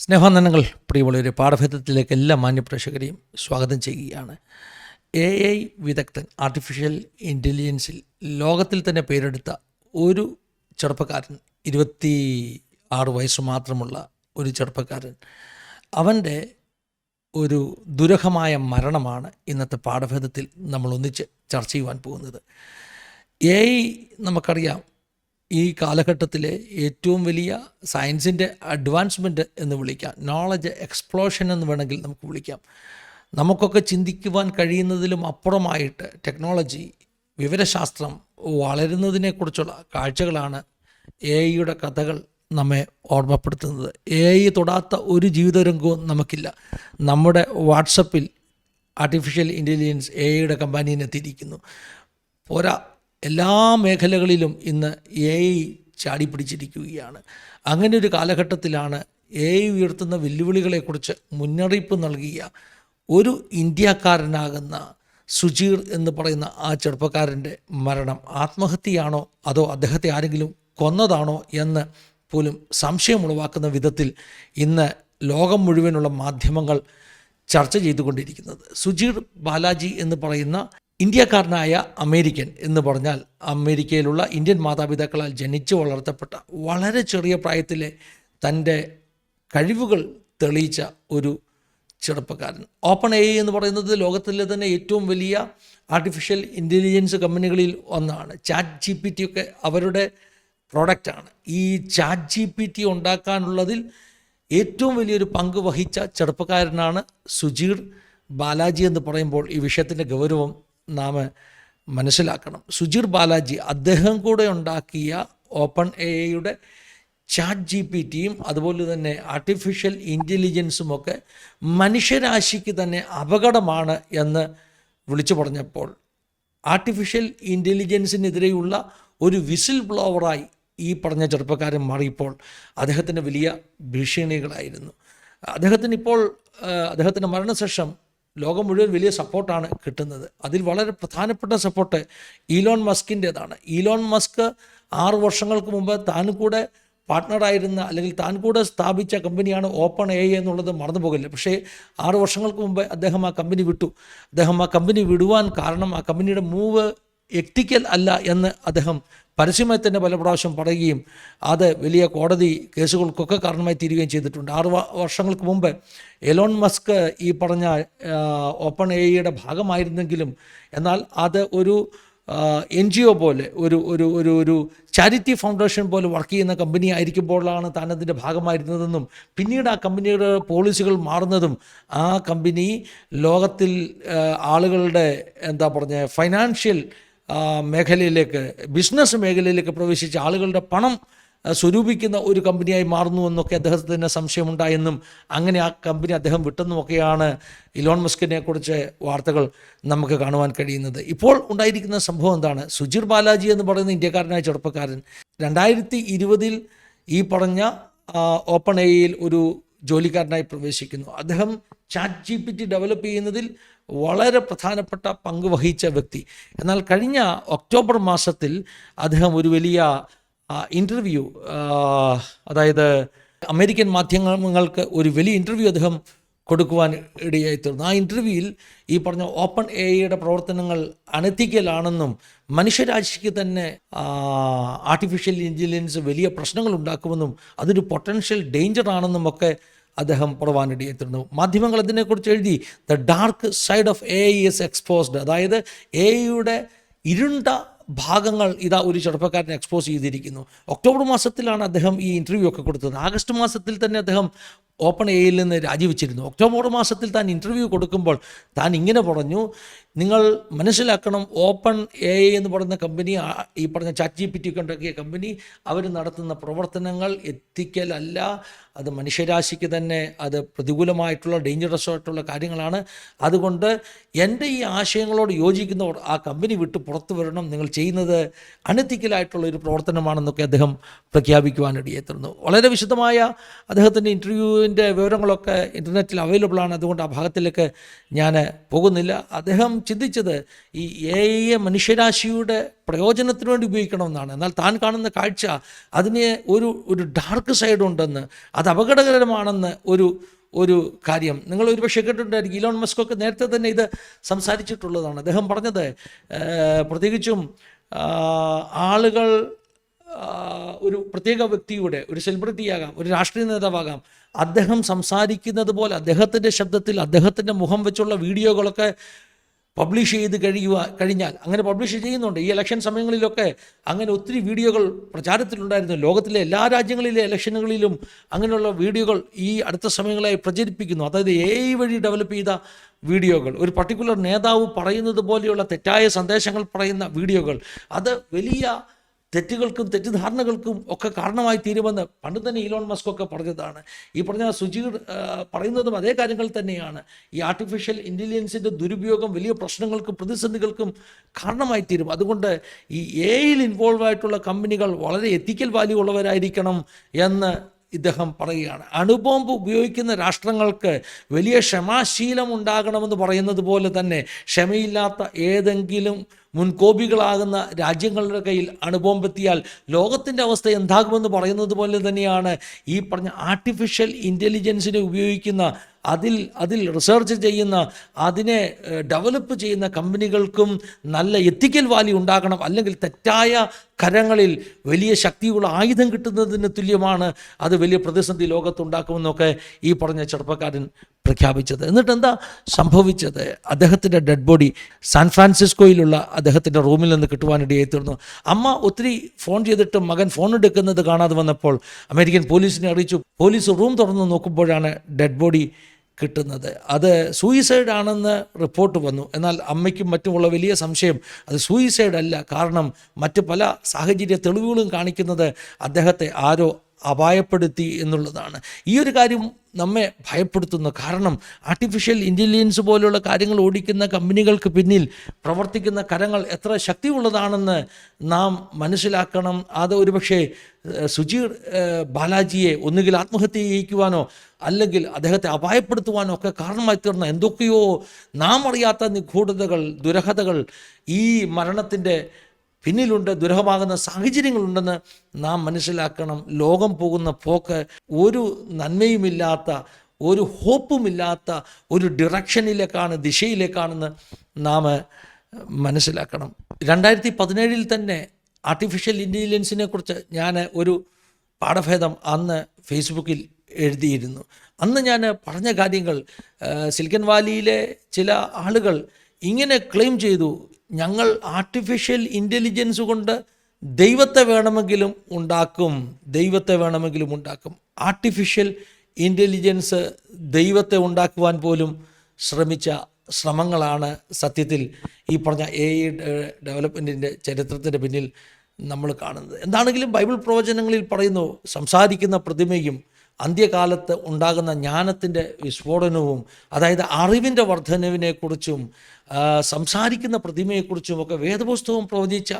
സ്നേഹാനന്ദങ്ങൾ പ്രിയമുള്ളവരെ പാഠഭേദത്തിലേക്ക് എല്ലാ മാന്യപ്രേക്ഷകരെയും സ്വാഗതം ചെയ്യുകയാണ്. എ ഐ വിദഗ്ധൻ ആർട്ടിഫിഷ്യൽ ഇന്റലിജൻസിൽ ലോകത്തിൽ തന്നെ പേരെടുത്ത ഒരു ചെറുപ്പക്കാരൻ ഇരുപത്തി ആറ് വയസ്സ് മാത്രമുള്ള ഒരു ചെറുപ്പക്കാരൻ അവന്റെ ഒരു ദുരഹമായ മരണമാണ് ഇന്നത്തെ പാഠഭേദത്തിൽ നമ്മൾ ഒന്നിച്ച് ചർച്ച ചെയ്യുവാൻ പോകുന്നത്. എ ഐ നമുക്കറിയാം ഈ കാലഘട്ടത്തിലെ ഏറ്റവും വലിയ സയൻസിന്റെ അഡ്വാൻസ്മെന്റ് എന്ന് വിളിക്കാം. നോളജ് എക്സ്പ്ലോഷൻ എന്ന് വേണമെങ്കിൽ നമുക്ക് വിളിക്കാം. നമുക്കൊക്കെ ചിന്തിക്കുവാൻ കഴിയുന്നതിലും അപ്പുറമായിട്ട് ടെക്നോളജി വിവരശാസ്ത്രം വളരുന്നതിനെക്കുറിച്ചുള്ള കാഴ്ചകളാണ് എ ഐയുടെ കഥകൾ നമ്മെ ഓർമ്മപ്പെടുത്തുന്നത്. എ ഐ തൊടാത്ത ഒരു ജീവിതരംഗവും നമുക്കില്ല. നമ്മുടെ വാട്സപ്പിൽ ആർട്ടിഫിഷ്യൽ ഇന്റലിജൻസ് എ ഐയുടെ കമ്പാനിയൻ എത്തിയിരിക്കുന്നു. പോരാ എല്ലാ മേഖലകളിലും ഇന്ന് എ ഐ ചാടി പിടിച്ചിരിക്കുകയാണ് അങ്ങനെ ഒരു കാലഘട്ടത്തിലാണ് എ ഐ ഉയർത്തുന്ന വെല്ലുവിളികളെക്കുറിച്ച് മുന്നറിയിപ്പ് നൽകിയ ഒരു ഇന്ത്യക്കാരനാകുന്ന സുജീർ എന്ന് പറയുന്ന ആ ചെറുപ്പക്കാരന്റെ മരണം ആത്മഹത്യയാണോ അതോ അദ്ദേഹത്തെ ആരെങ്കിലും കൊന്നതാണോ എന്ന് പോലും സംശയമുളവാക്കുന്ന വിധത്തിൽ ഇന്ന് ലോകം മുഴുവനുള്ള മാധ്യമങ്ങൾ ചർച്ച ചെയ്തുകൊണ്ടിരിക്കുന്നത്. സുജീർ ബാലാജി എന്ന് പറയുന്ന ഇന്ത്യക്കാരനായ അമേരിക്കൻ എന്ന് പറഞ്ഞാൽ അമേരിക്കയിലുള്ള ഇന്ത്യൻ മാതാപിതാക്കളാൽ ജനിച്ചു വളർത്തപ്പെട്ട വളരെ ചെറിയ പ്രായത്തിലെ തന്റെ കഴിവുകൾ തെളിയിച്ച ഒരു ചെറുപ്പക്കാരൻ. ഓപ്പൺ എ എന്ന് പറയുന്നത് ലോകത്തിലെ തന്നെ ഏറ്റവും വലിയ ആർട്ടിഫിഷ്യൽ ഇന്റലിജൻസ് കമ്പനികളിൽ ഒന്നാണ്. ചാറ്റ് ജി പി ടി ഒക്കെ അവരുടെ പ്രോഡക്റ്റാണ് ഈ ചാറ്റ് ജി പി ടി ഉണ്ടാക്കാനുള്ളതിൽ ഏറ്റവും വലിയൊരു പങ്ക് വഹിച്ച ചെറുപ്പക്കാരനാണ് സുജീർ ബാലാജി എന്ന് പറയുമ്പോൾ ഈ വിഷയത്തിന്റെ ഗൗരവം നാം മനസ്സിലാക്കണം. സുജിർ ബാലാജി അദ്ദേഹം കൂടെ ഉണ്ടാക്കിയ ഓപ്പൺ എ ഐയുടെ ചാറ്റ് ജി പി ടിയും അതുപോലെ തന്നെ ആർട്ടിഫിഷ്യൽ ഇന്റലിജൻസും ഒക്കെ മനുഷ്യരാശിക്ക് തന്നെ അപകടമാണ് എന്ന് വിളിച്ചു പറഞ്ഞപ്പോൾ ആർട്ടിഫിഷ്യൽ ഇന്റലിജൻസിനെതിരെയുള്ള ഒരു വിസിൽ ബ്ലോവറായി ഈ പറഞ്ഞ ചെറുപ്പക്കാരൻ മാറിയപ്പോൾ അദ്ദേഹത്തിന് വലിയ ഭീഷണികളായിരുന്നു. അദ്ദേഹത്തിന് ഇപ്പോൾ അദ്ദേഹത്തിന്റെ മരണശേഷം ലോകം മുഴുവൻ വലിയ സപ്പോർട്ടാണ് കിട്ടുന്നത്. അതിൽ വളരെ പ്രധാനപ്പെട്ട സപ്പോർട്ട് ഈലോൺ മസ്കിന്റേതാണ്. ഈലോൺ മസ്ക് ആറ് വർഷങ്ങൾക്ക് മുമ്പ് താൻ കൂടെ പാർട്ട്ണറായിരുന്ന അല്ലെങ്കിൽ താൻ കൂടെ സ്ഥാപിച്ച കമ്പനിയാണ് ഓപ്പൺ എ എന്നുള്ളത് മറന്നു പോകില്ല പക്ഷേ ആറ് വർഷങ്ങൾക്ക് മുമ്പ് അദ്ദേഹം ആ കമ്പനി വിട്ടു. അദ്ദേഹം ആ കമ്പനി വിടുവാൻ കാരണം ആ കമ്പനിയുടെ മൂവ് എത്തിക്കൽ അല്ല എന്ന് അദ്ദേഹം പരസ്യമായി തന്നെ പല പ്രാവശ്യം പറയുകയും അത് വലിയ കോടതി കേസുകൾക്കൊക്കെ കാരണമായി തീരുകയും ചെയ്തിട്ടുണ്ട്. ആറ് വർഷങ്ങൾക്ക് മുമ്പ് എലോൺ മസ്ക് ഈ പറഞ്ഞ ഓപ്പൺ എ ഐയുടെ ഭാഗമായിരുന്നെങ്കിലും എന്നാൽ അത് ഒരു എൻ ജി ഒ പോലെ ഒരു ഒരു ഒരു ഒരു ചാരിറ്റി ഫൗണ്ടേഷൻ പോലെ വർക്ക് ചെയ്യുന്ന കമ്പനി ആയിരിക്കുമ്പോഴാണ് താൻ അതിന്റെ ഭാഗമായിരുന്നതെന്നും പിന്നീട് ആ കമ്പനിയുടെ പോളിസികൾ മാറുന്നതും ആ കമ്പനി ലോകത്തിൽ ആളുകളുടെ എന്താ പറഞ്ഞ ഫൈനാൻഷ്യൽ മേഖലയിലേക്ക് ബിസിനസ് മേഖലയിലേക്ക് പ്രവേശിച്ച ആളുകളുടെ പണം സ്വരൂപിക്കുന്ന ഒരു കമ്പനിയായി മാറുന്നു എന്നൊക്കെ അദ്ദേഹത്തിന് സംശയമുണ്ടായെന്നും അങ്ങനെ ആ കമ്പനി അദ്ദേഹം വിട്ടെന്നുമൊക്കെയാണ് ഇലോൺ മസ്കിനെ കുറിച്ച് വാർത്തകൾ നമുക്ക് കാണുവാൻ കഴിയുന്നത്. ഇപ്പോൾ ഉണ്ടായിരിക്കുന്ന സംഭവം എന്താണ്? സുജിർ ബാലാജി എന്ന് പറയുന്ന ഇന്ത്യക്കാരനായ ചെറുപ്പക്കാരൻ രണ്ടായിരത്തി ഇരുപതിൽ ഈ പറഞ്ഞ ഓപ്പൺ എയിൽ ഒരു ജോലിക്കാരനായി പ്രവേശിക്കുന്നു. അദ്ദേഹം chat G P T develop ചെയ്യുന്നതിൽ വളരെ പ്രധാനപ്പെട്ട പങ്ക് വഹിച്ച വ്യക്തി. എന്നാൽ കഴിഞ്ഞ ഒക്ടോബർ മാസത്തിൽ അദ്ദേഹം ഒരു വലിയ ഇന്റർവ്യൂ അതായത് അമേരിക്കൻ മാധ്യമങ്ങൾക്ക് ഒരു വലിയ ഇന്റർവ്യൂ അദ്ദേഹം കൊടുക്കുവാൻ ഇടയായി തീർന്നു ആ ഇന്റർവ്യൂവിൽ ഈ പറഞ്ഞ ഓപ്പൺ എ ഐയുടെ പ്രവർത്തനങ്ങൾ അനധികലാണെന്നും മനുഷ്യരാശിക്ക് തന്നെ ആർട്ടിഫിഷ്യൽ ഇന്റലിജൻസ് വലിയ പ്രശ്നങ്ങൾ ഉണ്ടാക്കുമെന്നും അതൊരു പൊട്ടൻഷ്യൽ ഡേഞ്ചർ ആണെന്നും ഒക്കെ അദ്ദേഹം പുറവാനിടയായി തീർന്നു മാധ്യമങ്ങൾ അതിനെക്കുറിച്ച് എഴുതി. The dark side of A is exposed അതായത് എ ഐയുടെ ഇരുണ്ട ഭാഗങ്ങൾ ഇതാ ഒരു ചെറുപ്പക്കാരനെ എക്സ്പോസ് ചെയ്തിരിക്കുന്നു. ഒക്ടോബർ മാസത്തിലാണ് അദ്ദേഹം ഈ ഇന്റർവ്യൂ ഒക്കെ കൊടുത്തത്. ആഗസ്റ്റ് മാസത്തിൽ തന്നെ അദ്ദേഹം ഓപ്പൺ എയിൽ നിന്ന് രാജിവെച്ചിരുന്നു. ഒക്ടോബർ മാസത്തിൽ താൻ ഇന്റർവ്യൂ കൊടുക്കുമ്പോൾ താൻ ഇങ്ങനെ പറഞ്ഞു നിങ്ങൾ മനസ്സിലാക്കണം ഓപ്പൺ എ എന്ന് പറയുന്ന കമ്പനി ഈ പറഞ്ഞ ചാറ്റ് ജി പി ടി കൊണ്ടാക്കിയ കമ്പനി അവർ നടത്തുന്ന പ്രവർത്തനങ്ങൾ എത്തിക്കലല്ല അത് മനുഷ്യരാശിക്ക് തന്നെ അത് പ്രതികൂലമായിട്ടുള്ള ഡേഞ്ചറസ് ആയിട്ടുള്ള കാര്യങ്ങളാണ്. അതുകൊണ്ട് എന്റെ ഈ ആശയങ്ങളോട് യോജിക്കുന്നവർ ആ കമ്പനി വിട്ട് പുറത്തു വരണം. നിങ്ങൾ ചെയ്യുന്നത് അനത്തിക്കലായിട്ടുള്ള ഒരു പ്രവർത്തനമാണെന്നൊക്കെ അദ്ദേഹം പ്രഖ്യാപിക്കുവാനിടയായി തീർന്നു വളരെ വിശദമായ അദ്ദേഹത്തിന്റെ ഇന്റർവ്യൂവിന്റെ വീഡിയോവിന്റെ വിവരങ്ങളൊക്കെ ഇന്റർനെറ്റിൽ അവൈലബിൾ ആണ്. അതുകൊണ്ട് ആ ഭാഗത്തിലേക്ക് ഞാൻ പോകുന്നില്ല. അദ്ദേഹം ചിന്തിച്ചത് ഈ എ ഐയെ മനുഷ്യരാശിയുടെ പ്രയോജനത്തിന് വേണ്ടി ഉപയോഗിക്കണമെന്നാണ്. എന്നാൽ താൻ കാണുന്ന കാഴ്ച അതിന് ഒരു ഒരു ഡാർക്ക് സൈഡ് ഉണ്ടെന്ന് അത് അപകടകരമാണെന്ന് ഒരു ഒരു കാര്യം. നിങ്ങൾ ഒരു പക്ഷേ കേട്ടിട്ടുണ്ടായിരിക്കും ഇലോൺ മസ്കൊക്കെ നേരത്തെ തന്നെ ഇത് സംസാരിച്ചിട്ടുള്ളതാണ്. അദ്ദേഹം പറഞ്ഞത് പ്രത്യേകിച്ചും ആളുകൾ ഒരു പ്രത്യേക വ്യക്തിയുടെ ഒരു സെലിബ്രിറ്റിയാകാം ഒരു രാഷ്ട്രീയ നേതാവാകാം. അദ്ദേഹം സംസാരിക്കുന്നത് പോലെ അദ്ദേഹത്തിന്റെ ശബ്ദത്തിൽ അദ്ദേഹത്തിന്റെ മുഖം വെച്ചുള്ള വീഡിയോകളൊക്കെ പബ്ലിഷ് ചെയ്ത് കഴിയുക കഴിഞ്ഞാൽ അങ്ങനെ പബ്ലിഷ് ചെയ്യുന്നുണ്ട്. ഈ ഇലക്ഷൻ സമയങ്ങളിലൊക്കെ അങ്ങനെ ഒത്തിരി വീഡിയോകൾ പ്രചാരത്തിലുണ്ടായിരുന്നു. ലോകത്തിലെ എല്ലാ രാജ്യങ്ങളിലെ ഇലക്ഷനുകളിലും അങ്ങനെയുള്ള വീഡിയോകൾ ഈ അടുത്ത സമയങ്ങളായി പ്രചരിപ്പിക്കുന്നു. അതായത് എ ഐ വഴി ഡെവലപ്പ് ചെയ്ത വീഡിയോകൾ ഒരു പർട്ടിക്കുലർ നേതാവ് പറയുന്നത് പോലെയുള്ള തെറ്റായ സന്ദേശങ്ങൾ പറയുന്ന വീഡിയോകൾ അത് വലിയ തെറ്റുകൾക്കും തെറ്റിദ്ധാരണകൾക്കും ഒക്കെ കാരണമായി തീരുമെന്ന് പണ്ട് തന്നെ ഇലോൺ മസ്ക് ഒക്കെ പറഞ്ഞതാണ്. ഈ പറഞ്ഞ സുജീർ ആ, പറയുന്നതും അതേ കാര്യങ്ങൾ തന്നെയാണ്. ഈ ആർട്ടിഫിഷ്യൽ ഇന്റലിജൻസിന്റെ ദുരുപയോഗം വലിയ പ്രശ്നങ്ങൾക്കും പ്രതിസന്ധികൾക്കും കാരണമായി തീരും. അതുകൊണ്ട് ഈ എയിൽ ഇൻവോൾവ് ആയിട്ടുള്ള കമ്പനികൾ വളരെ എത്തിക്കൽ വാല്യൂ ഉള്ളവരായിരിക്കണം എന്ന് ഇദ്ദേഹം പറയുകയാണ്. അണുബോംബ് ഉപയോഗിക്കുന്ന രാഷ്ട്രങ്ങൾക്ക് വലിയ ക്ഷമാശീലം ഉണ്ടാകണമെന്ന് പറയുന്നത് പോലെ തന്നെ ക്ഷമയില്ലാത്ത ഏതെങ്കിലും മുൻകോപികളാകുന്ന രാജ്യങ്ങളുടെ കയ്യിൽ അണുബോംബെത്തിയാൽ ലോകത്തിന്റെ അവസ്ഥ എന്താകുമെന്ന് പറയുന്നത് പോലെ തന്നെയാണ് ഈ പറഞ്ഞ ആർട്ടിഫിഷ്യൽ ഇന്റലിജൻസിനെ ഉപയോഗിക്കുന്ന അതിൽ അതിൽ റിസർച്ച് ചെയ്യുന്ന അതിനെ ഡെവലപ്പ് ചെയ്യുന്ന കമ്പനികൾക്കും നല്ല എത്തിക്കൽ വാല്യൂ ഉണ്ടാകണം. അല്ലെങ്കിൽ തെറ്റായ കരങ്ങളിൽ വലിയ ശക്തിയുള്ള ആയുധം കിട്ടുന്നതിന് തുല്യമാണ് അത് വലിയ പ്രതിസന്ധി ലോകത്തുണ്ടാക്കുമെന്നൊക്കെ ഈ പറഞ്ഞ ചെറുപ്പക്കാരൻ പ്രഖ്യാപിച്ചത്. എന്നിട്ട് എന്താ സംഭവിച്ചത്? അദ്ദേഹത്തിന്റെ ഡെഡ് ബോഡി സാൻ ഫ്രാൻസിസ്കോയിലുള്ള അദ്ദേഹത്തിന്റെ റൂമിൽ നിന്ന് കിട്ടുവാനിടയായി തീർന്നു അമ്മ ഒത്തിരി ഫോൺ ചെയ്തിട്ട് മകൻ ഫോൺ എടുക്കുന്നത് കാണാതെ വന്നപ്പോൾ അമേരിക്കൻ പോലീസിനെ അറിയിച്ചു. പോലീസ് റൂം തുറന്ന് നോക്കുമ്പോഴാണ് ഡെഡ് ബോഡി കിട്ടുന്നത്. അത് സൂയിസൈഡ് ആണെന്ന് റിപ്പോർട്ട് വന്നു. എന്നാൽ അമ്മയ്ക്കും മറ്റുമുള്ള വലിയ സംശയം അത് സൂയിസൈഡ് അല്ല. കാരണം മറ്റ് പല സാഹചര്യ തെളിവുകളും കാണിക്കുന്നത് അദ്ദേഹത്തെ ആരോ അപായപ്പെടുത്തി എന്നുള്ളതാണ്. ഈ ഒരു കാര്യം നമ്മെ ഭയപ്പെടുത്തുന്ന കാരണം ആർട്ടിഫിഷ്യൽ ഇന്റലിജൻസ് പോലുള്ള കാര്യങ്ങൾ ഓടിക്കുന്ന കമ്പനികൾക്ക് പിന്നിൽ പ്രവർത്തിക്കുന്ന കരങ്ങൾ എത്ര ശക്തിയുള്ളതാണെന്ന് നാം മനസ്സിലാക്കണം. അത് ഒരുപക്ഷെ സുജീർ ബാലാജിയെ ഒന്നുകിൽ ആത്മഹത്യ ചെയ്യിക്കുവാനോ അല്ലെങ്കിൽ അദ്ദേഹത്തെ അപായപ്പെടുത്തുവാനോ ഒക്കെ കാരണമായി തീർന്ന എന്തൊക്കെയോ നാം അറിയാത്ത നിഗൂഢതകൾ ദുരഹതകൾ ഈ മരണത്തിന്റെ പിന്നിലുണ്ട് ദുരഹമാകുന്ന സാഹചര്യങ്ങളുണ്ടെന്ന് നാം മനസ്സിലാക്കണം. ലോകം പോകുന്ന പോക്ക് ഒരു നന്മയുമില്ലാത്ത ഒരു ഹോപ്പുമില്ലാത്ത ഒരു ഡിറക്ഷനിലേക്കാണ് ദിശയിലേക്കാണെന്ന് നാം മനസ്സിലാക്കണം. രണ്ടായിരത്തി പതിനേഴിൽ തന്നെ ആർട്ടിഫിഷ്യൽ ഇന്റലിജൻസിനെ കുറിച്ച് ഞാൻ ഒരു പാഠഭേദം അന്ന് ഫേസ്ബുക്കിൽ എഴുതിയിരുന്നു. അന്ന് ഞാൻ പറഞ്ഞ കാര്യങ്ങൾ സിലിക്കൻ വാലിയിലെ ചില ആളുകൾ ഇങ്ങനെ ക്ലെയിം ചെയ്തു ഞങ്ങൾ ആർട്ടിഫിഷ്യൽ ഇന്റലിജൻസ് കൊണ്ട് ദൈവത്തെ വേണമെങ്കിലും ഉണ്ടാക്കും ദൈവത്തെ വേണമെങ്കിലും ഉണ്ടാക്കും. ആർട്ടിഫിഷ്യൽ ഇന്റലിജൻസ് ദൈവത്തെ ഉണ്ടാക്കുവാൻ പോലും ശ്രമിച്ച ശ്രമങ്ങളാണ് സത്യത്തിൽ ഈ പറഞ്ഞ എ ഐ ഡെവലപ്മെന്റിന്റെ ചരിത്രത്തിന്റെ പിന്നിൽ നമ്മൾ കാണുന്നത്. എന്താണെങ്കിലും ബൈബിൾ പ്രവചനങ്ങളിൽ പറയുന്നു സംസാരിക്കുന്ന പ്രതിമയും അന്ത്യകാലത്ത് ഉണ്ടാകുന്ന ജ്ഞാനത്തിന്റെ വിസ്ഫോടനവും അതായത് അറിവിന്റെ വർധനവിനെക്കുറിച്ചും സംസാരിക്കുന്ന പ്രതിമയെക്കുറിച്ചും ഒക്കെ വേദപുസ്തകം പ്രവചിച്ച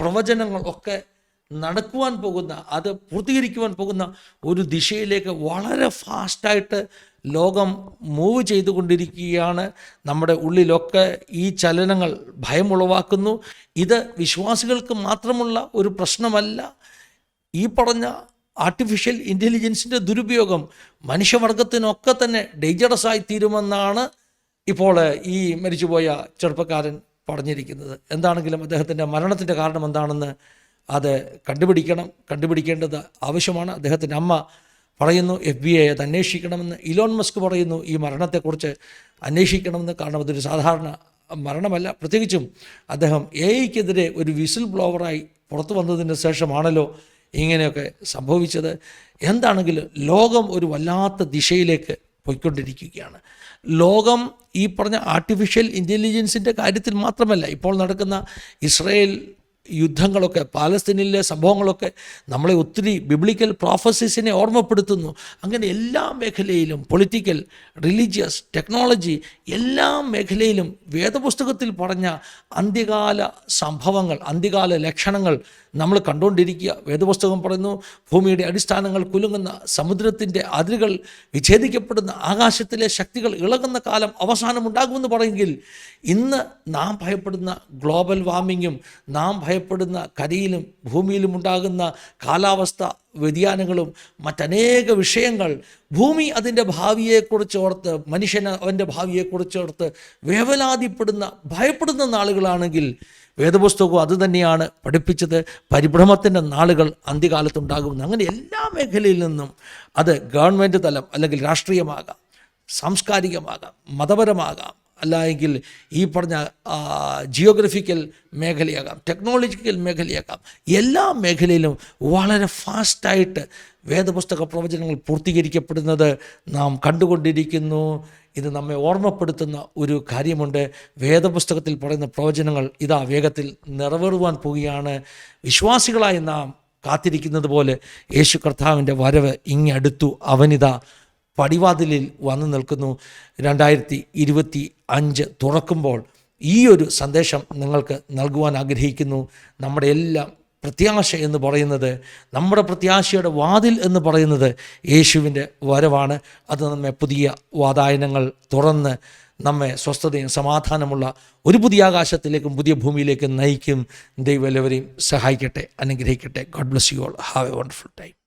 പ്രവചനങ്ങൾ ഒക്കെ നടക്കുവാൻ പോകുന്ന അത് പൂർത്തീകരിക്കുവാൻ പോകുന്ന ഒരു ദിശയിലേക്ക് വളരെ ഫാസ്റ്റായിട്ട് ലോകം മൂവ് ചെയ്തുകൊണ്ടിരിക്കുകയാണ്. നമ്മുടെ ഉള്ളിലൊക്കെ ഈ ചലനങ്ങൾ ഭയമുളവാക്കുന്നു. ഇത് വിശ്വാസികൾക്ക് മാത്രമുള്ള ഒരു പ്രശ്നമല്ല. ഈ പറഞ്ഞ ആർട്ടിഫിഷ്യൽ ഇന്റലിജൻസിന്റെ ദുരുപയോഗം മനുഷ്യവർഗത്തിനൊക്കെ തന്നെ ഡേഞ്ചറസ് ആയി തീരുമെന്നാണ് ഇപ്പോൾ ഈ മരിച്ചുപോയ ചെറുപ്പക്കാരൻ പറഞ്ഞിരിക്കുന്നത്. എന്താണെങ്കിലും അദ്ദേഹത്തിന്റെ മരണത്തിന്റെ കാരണം എന്താണെന്ന് അത് കണ്ടുപിടിക്കണം. കണ്ടുപിടിക്കേണ്ടത് ആവശ്യമാണ്. അദ്ദേഹത്തിന്റെ അമ്മ പറയുന്നു എഫ് ബി ഐ അത് അന്വേഷിക്കണമെന്ന്. ഇലോൺ മസ്ക് പറയുന്നു ഈ മരണത്തെക്കുറിച്ച് അന്വേഷിക്കണമെന്ന്. കാരണം അതൊരു സാധാരണ മരണമല്ല. പ്രത്യേകിച്ചും അദ്ദേഹം എ ഐക്കെതിരെ ഒരു വിസിൽ ബ്ലോവറായി പുറത്തു വന്നതിന് ശേഷമാണല്ലോ ഇങ്ങനെയൊക്കെ സംഭവിച്ചത്. എന്താണെങ്കിലും ലോകം ഒരു വല്ലാത്ത ദിശയിലേക്ക് പോയിക്കൊണ്ടിരിക്കുകയാണ്. ലോകം ഈ പറഞ്ഞ ആർട്ടിഫിഷ്യൽ ഇന്റലിജൻസിന്റെ കാര്യത്തിൽ മാത്രമല്ല ഇപ്പോൾ നടക്കുന്ന ഇസ്രയേൽ യുദ്ധങ്ങളൊക്കെ പാലസ്തീനിലെ സംഭവങ്ങളൊക്കെ നമ്മളെ ഒത്തിരി ബിബ്ലിക്കൽ പ്രോഫസീസിനെ ഓർമ്മപ്പെടുത്തുന്നു. അങ്ങനെ എല്ലാ മേഖലയിലും പൊളിറ്റിക്കൽ റിലീജിയസ് ടെക്നോളജി എല്ലാ മേഖലയിലും വേദപുസ്തകത്തിൽ പറഞ്ഞ അന്ത്യകാല സംഭവങ്ങൾ അന്ത്യകാല ലക്ഷണങ്ങൾ നമ്മൾ കണ്ടുകൊണ്ടിരിക്കുക. വേദപുസ്തകം പറയുന്നു ഭൂമിയുടെ അടിസ്ഥാനങ്ങൾ കുലുങ്ങുന്ന സമുദ്രത്തിന്റെ അതിരുകൾ വിച്ഛേദിക്കപ്പെടുന്ന ആകാശത്തിലെ ശക്തികൾ ഇളകുന്ന കാലം അവസാനമുണ്ടാകുമെന്ന് പറയുമെങ്കിൽ ഇന്ന് നാം ഭയപ്പെടുന്ന ഗ്ലോബൽ വാർമിങ്ങും നാം ഭയപ്പെടുന്ന കരിയിലും ഭൂമിയിലും ഉണ്ടാകുന്ന കാലാവസ്ഥ വ്യതിയാനങ്ങളും മറ്റനേക വിഷയങ്ങൾ ഭൂമി അതിന്റെ ഭാവിയെക്കുറിച്ച് ഓർത്ത് മനുഷ്യൻ അവന്റെ ഭാവിയെക്കുറിച്ച് ഓർത്ത് വേവലാതിപ്പെടുന്ന ഭയപ്പെടുന്ന നാളുകളാണെങ്കിൽ വേദപുസ്തകവും അതുതന്നെയാണ് പഠിപ്പിച്ചത്. പരിഭ്രമത്തിന്റെ നാളുകൾ അന്ത്യകാലത്തുണ്ടാകുമെന്ന് അങ്ങനെ എല്ലാ മേഖലയിൽ നിന്നും അത് ഗവൺമെന്റ് തലം അല്ലെങ്കിൽ രാഷ്ട്രീയമാകാം സാംസ്കാരികമാകാം മതപരമാകാം അല്ലെങ്കിൽ ഈ പറഞ്ഞ ജിയോഗ്രഫിക്കൽ മേഖലയാകാം ടെക്നോളജിക്കൽ മേഖലയാകാം. എല്ലാ മേഖലയിലും വളരെ ഫാസ്റ്റായിട്ട് വേദപുസ്തക പ്രവചനങ്ങൾ പൂർത്തീകരിക്കപ്പെടുന്നത് നാം കണ്ടുകൊണ്ടിരിക്കുന്നു. ഇത് നമ്മെ ഓർമ്മപ്പെടുത്തുന്ന ഒരു കാര്യമുണ്ട്. വേദപുസ്തകത്തിൽ പറയുന്ന പ്രവചനങ്ങൾ ഇതാ വേഗത്തിൽ നിറവേറുവാൻ പോവുകയാണ്. വിശ്വാസികളായി നാം കാത്തിരിക്കുന്നത് പോലെ യേശു കർത്താവിന്റെ വരവ് ഇങ്ങടുത്തു അവനിതാ പടിവാതിലിൽ വന്നു നിൽക്കുന്നു. രണ്ടായിരത്തി ഇരുപത്തി അഞ്ച് തുറക്കുമ്പോൾ ഈ ഒരു സന്ദേശം നിങ്ങൾക്ക് നൽകുവാൻ ആഗ്രഹിക്കുന്നു. നമ്മുടെ എല്ലാം പ്രത്യാശ എന്ന് പറയുന്നത് നമ്മുടെ പ്രത്യാശയുടെ വാതിൽ എന്ന് പറയുന്നത് യേശുവിന്റെ വരവാണ്. അത് നമ്മെ പുതിയ വാതായനങ്ങൾ തുറന്ന് നമ്മെ സ്വസ്ഥതയും സമാധാനമുള്ള ഒരു പുതിയ ആകാശത്തിലേക്കും പുതിയ ഭൂമിയിലേക്കും നയിക്കും. ദൈവം എല്ലാവരെയും സഹായിക്കട്ടെ അനുഗ്രഹിക്കട്ടെ. God bless you all have a wonderful time